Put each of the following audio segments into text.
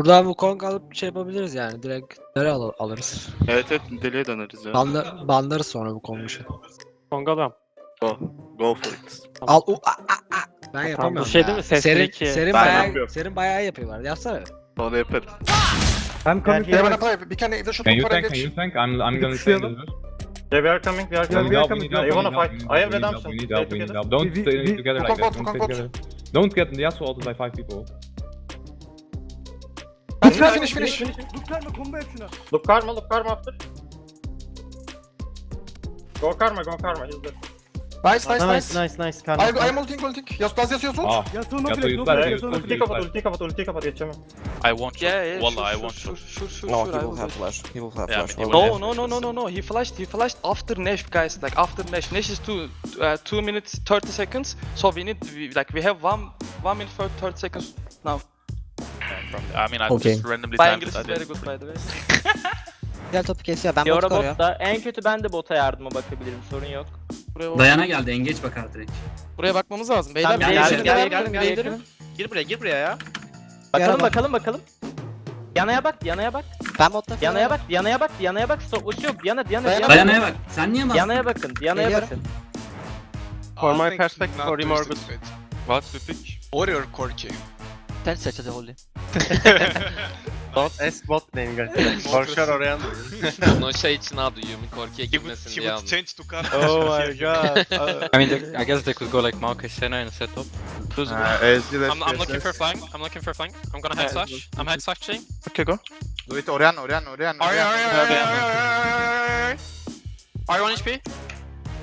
Buradan bu Kong alıp şey yapabiliriz yani. Direkt nereye al alırız? Evet evet deliye döneriz ya. Banla banlarız sonra bu Kong'u. Kongalam. Go. Go for it. Al u a, a, a. Ben yapamıyorum bu şey ya. değil mi? Sesli Serin, iki. serin Ben bayağı, yapıyorum. serin bayağı yapıyorlar. Yapsana. Sonra yaparım. I'm coming. They wanna play. We can either shoot Can you for tank? Can engage. you tank? I'm I'm gonna tank this. Yeah, we are coming, we are We coming. need are we coming. we wanna need help, fight? we I have need help, redemption. We need Stay help, we need help. Don't We- stay we- together we like that. Don't go, stay we can together. Don't get the Yasuo ulted by five people. Finish, finish, finish. Dur karma combo yap şuna. Look karma, look karma after. Go karma, go karma. Dead. Nice, nice, Nice, nice. nice, nice. Karma. I, I'm ulting, ulting. Yas. Ah, Yasuo flash, no yutlar, flash, Yasuo Yasuo no Ulti kapat, ulti kapat, ulti kapat. Geçemem. I want Yeah, yeah, sure, I want sure, sure, sure, No, he I will have flash. He will have flash. I No, no, no, no, no, no. He flashed. He flashed after Nash, guys. Like after Nash. Nash is two, uh, two minutes thirty seconds. So we need, we, like, we have one, one minute for thirty seconds now. I mean, I Okay. just randomly timed it. I is very good, by the way. Güzel topu kesiyor. Ben botu koruyor. botta. En kötü ben de bota yardıma bakabilirim. Sorun yok. Buraya, Dayana geldi. Engage bakar direkt. buraya bakmamız lazım. Beyler Tamam, değişelim, bir geldim. değişelim. Gir buraya, gir buraya ya. Bakalım bakalım bakalım. Yanaya bak, yanaya bak. Ben botta Yanaya bak, yanaya bak, yanaya bak. Stop, uçuyor. Yana, yana, yana. Dayanaya bak. Sen niye bastın? Yanaya bakın, yanaya Geliyorum. bakın. For my perspective, for good. What we pick? Warrior Corki. Tell search the holy. Don't ask bot name guys. For sure Orion. Bunu şey için aldı, Yumi Corki'ye girmesin diye aldı. change to car. Oh my god. I mean, I guess they could go like Maokai Sena in a setup. Who's I'm, I'm looking for flank. I'm looking for flank. I'm gonna head slash. I'm head slashing. Okay, go. Do it, Orion, Orion, Orion. Ari, Ari, Ari, Ari, Ari, Ari, 1 HP.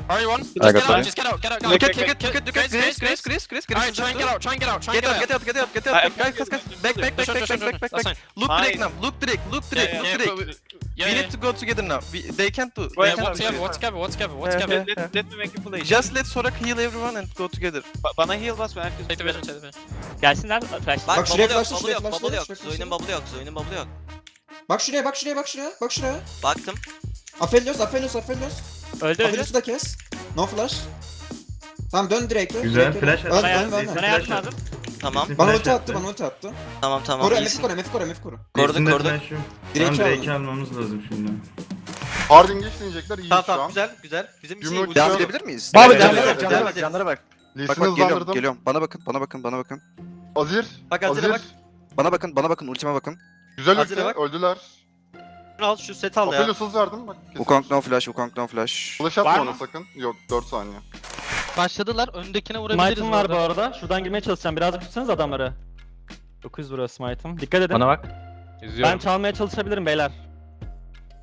Ari 1. Just got get out, just get out, get out, get out. Look at, Get- look at, get- look at, look at, Grace, Grace, Grace, Grace, Grace, Alright, try and get out, try and get out, try and Get get out, out. get out, get out, get out. Guys, guys, guys. Back, back, back, back, back, back, back, back. Look. Drake now. Look Drake, look Yeah, look but we- need to go together now. We, they can't do. They Yeah, can't what's shit. what's together, what's together, what's yeah, yeah. Let me make a play. Just let Sorak heal everyone and go together. Bana heal bas ben herkes. Take the vision, take the vision. Gelsinler, flash. Bak şuraya flash, bubble şuraya yok, flash, bubble yok. Zoe'nin bubble yok, Zoe'nin bubble yok. Bak şuraya, bak şuraya, bak şuraya, bak şuraya. Baktım. Aphelios, Aphelios, Aphelios. Öldü öldü. Aphelios'u da kes. No flash. Tamam dön Drake'e. Güzel, Drake'e. flash Ön, at. ön, ön, ön. Sana yardım lazım. Tamam. Bana ulti attı, bana ulti attı. Tamam tamam. Koru, MF iyisin. koru, MF koru, MF koru. Koruduk koruduk. Drake'i alın. almamız lazım şimdi. Harding geçmeyecekler, iyi Tamam tamam güzel güzel. Bizim için Yumruk iyi. devam edebilir miyiz? Abi, Evet, canlara evet, bak, canlara bak, canlara bak. Bak bak geliyorum, geliyorum. Bana bakın, bana bakın, bana bakın. Azir, Bak Azir'e bak. Bana bakın, bana bakın, ultime bakın. Güzel Azir'e bak. öldüler. Al şu set al ya. Aphelios'uz verdim bak. Wukong no flash, Wukong no flash. Flash Var atma mı? ona sakın. Yok 4 saniye. Başladılar, öndekine vurabiliriz Smite'ım var bu arada. Şuradan girmeye çalışacağım. Birazcık tutsanız adamları. 900 vuruyor smite'ım. Dikkat edin. Bana bak. Ben çalmaya çalışabilirim beyler.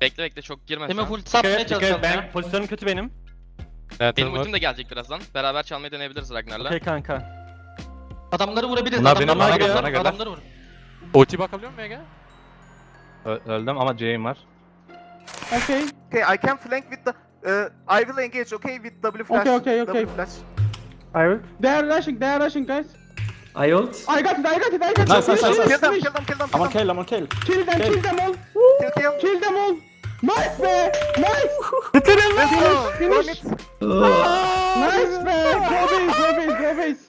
Bekle bekle çok girme Değil şu mi? an. Full satmaya çalışacağım ben. Pozisyonum kötü benim. Benim ultim de gelecek birazdan. Beraber çalmayı deneyebiliriz Ragnar'la. Okey kanka. Adamları vurabiliriz. Bunlar adamları benim, bana vurabiliriz, göre, bana göre. Adamları vur. Ulti bakabiliyor muyum Ege? Öldüm ama J'im var. Okay. Okay, I can flank with the uh, I will engage okay with W flash. Okay, okay, okay. W flash. I will. They are rushing, they are rushing guys. I ult. I got it, I got it, I got it. Nice, nice, nice. Finish, Kill them, finish. kill them, kill them. I'm on kill kill, I'm on kill. Kill them, kill them all. Kill, kill. Kill them all. Nice be, nice. Let's go. Finish. Nice be. Go base, go base, go base.